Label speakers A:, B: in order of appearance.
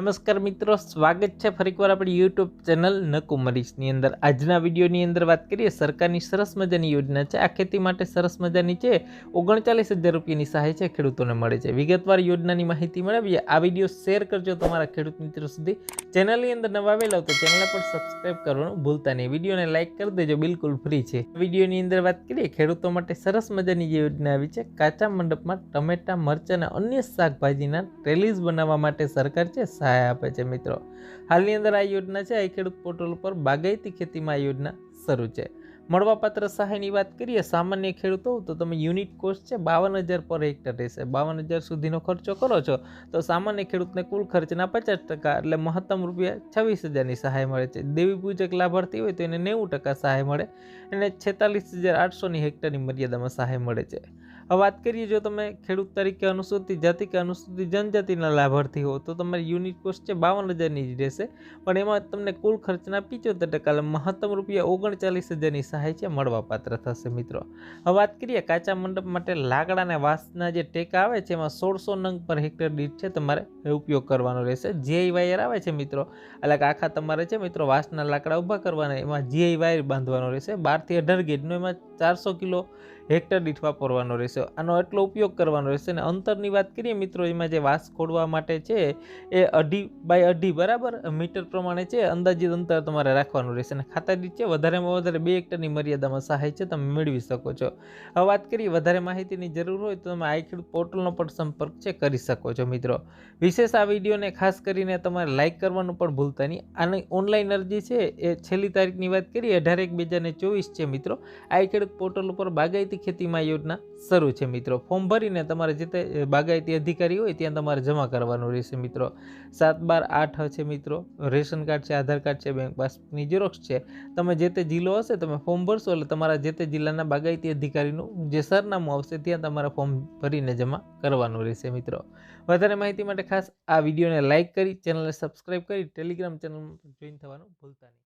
A: નમસ્કાર મિત્રો, સ્વાગત છે ફરીકવાર આપણી યુટ્યુબ ચેનલ નકુમરીશની અંદર. આજના વિડીયોની અંદર વાત કરીએ, સરકારની સરસ મજાની યોજના છે. આ ખેતી માટે સરસ મજાની છે. ઓગણચાલીસ હજાર રૂપિયાની સહાય છે ખેડૂતોને મળે છે. વિગતવાર યોજનાની માહિતી મેળવીએ. આ વીડિયો શેર કરજો તમારા ખેડૂત મિત્રો સુધી. ચેનલની અંદર નવા આવેલા તો ચેનલને પણ સબસ્ક્રાઈબ કરવાનું ભૂલતા નહીં. વિડીયોને લાઇક કરી દેજો, બિલકુલ ફ્રી છે. વિડીયોની અંદર વાત કરીએ, ખેડૂતો માટે સરસ મજાની જે યોજના આવી છે, કાચા મંડપમાં ટમેટા, મરચાં અને અન્ય શાકભાજીના ટ્રેલીઝ બનાવવા માટે સરકાર છે, સહાય આપે છે મિત્રો. હાલની અંદર આ યોજના છે આ ખેડૂત પોર્ટલ ઉપર બાગાયતી ખેતીમાં આ યોજના શરૂ છે. મળવાપાત્ર સહાયની વાત કરીએ, સામાન્ય ખેડૂતો, તો તમે યુનિટ કોસ્ટ છે બાવન હજાર પર હેક્ટર રહેશે. બાવન હજાર સુધીનો ખર્ચો કરો છો, તો સામાન્ય ખેડૂતને કુલ ખર્ચના પચાસ ટકા એટલે મહત્તમ રૂપિયા છવ્વીસ હજારની સહાય મળે છે. દેવી પૂજક લાભાર્થી હોય તો એને નેવું ટકા સહાય મળે અને છેતાલીસ હજાર આઠસોની હેક્ટરની મર્યાદામાં સહાય મળે છે. હવે વાત કરીએ, જો તમે ખેડૂત તરીકે અનુસૂચિત જાતિ કે અનુસૂચિત જનજાતિના લાભાર્થી હો, તો તમારી યુનિટ કોસ્ટ છે બાવન હજારની જ રહેશે. પણ એમાં તમને કુલ ખર્ચના પિચોતેર ટકા મહત્તમ રૂપિયા ઓગણચાલીસ હજારની સહાય છે મળવાપાત્ર થશે, મિત્રો. હવે વાત કરીએ કાચા મંડપ માટે લાકડા અને વાંસના જે ટેકા આવે છે, એમાં સોળસો નંગ પર હેક્ટર દીઠ છે તમારે ઉપયોગ કરવાનો રહેશે. જીઆઈ વાયર આવે છે, મિત્રો. એટલે આખા તમારે છે, મિત્રો, વાંસના લાકડા ઊભા કરવાના, એમાં જીઆઈ વાયર બાંધવાનો રહેશે. બારથી અઢાર ગેજનો એમાં ચારસો કિલો હેક્ટર દીઠ વાપરવાનો રહેશે. આનો એટલો ઉપયોગ કરવાનો રહેશે અને અંતરની વાત કરીએ મિત્રો, એમાં જે વાસ ખોડવા માટે છે એ અઢી બાય અઢી બરાબર મીટર પ્રમાણે છે, અંદાજિત અંતર તમારે રાખવાનું રહેશે અને ખાતા દીઠ છે વધારેમાં વધારે બે હેક્ટરની મર્યાદામાં સહાય છે, તમે મેળવી શકો છો. હવે વાત કરીએ વધારે માહિતીની જરૂર હોય તો તમે આઈ ખેડૂત પોર્ટલનો પણ સંપર્ક છે, કરી શકો છો મિત્રો. વિશેષ આ વિડીયોને ખાસ કરીને તમારે લાઇક કરવાનું પણ ભૂલતા નહીં. આની ઓનલાઈન અરજી છે એ છેલ્લી તારીખની વાત કરીએ, અઢાર એક બે હજાર ચોવીસ છે મિત્રો. આઈ ખેડૂત પોર્ટલ ઉપર બાગાયતી ખેતીમાં યોજના શરૂ છે મિત્રો. ફોર્મ ભરીને તમારે જે તે બાગાયતી અધિકારી હોય ત્યાં તમારે જમા કરવાનું રહેશે મિત્રો. સાત બાર આઠ છે મિત્રો. રેશન કાર્ડ છે, આધાર કાર્ડ છે, બેંક પાસબુકની ઝેરોક્ષ છે. તમે જે તે જિલ્લો હશે તમે ફોર્મ ભરશો એટલે તમારા જે તે જિલ્લાના બાગાયતી અધિકારીનું જે સરનામું આવશે ત્યાં તમારે ફોર્મ ભરીને જમા કરવાનું રહેશે મિત્રો. વધારે માહિતી માટે ખાસ આ વિડીયોને લાઇક કરી, ચેનલને સબસ્ક્રાઈબ કરી, ટેલિગ્રામ ચેનલ જોઈન થવાનું ભૂલતા નહીં.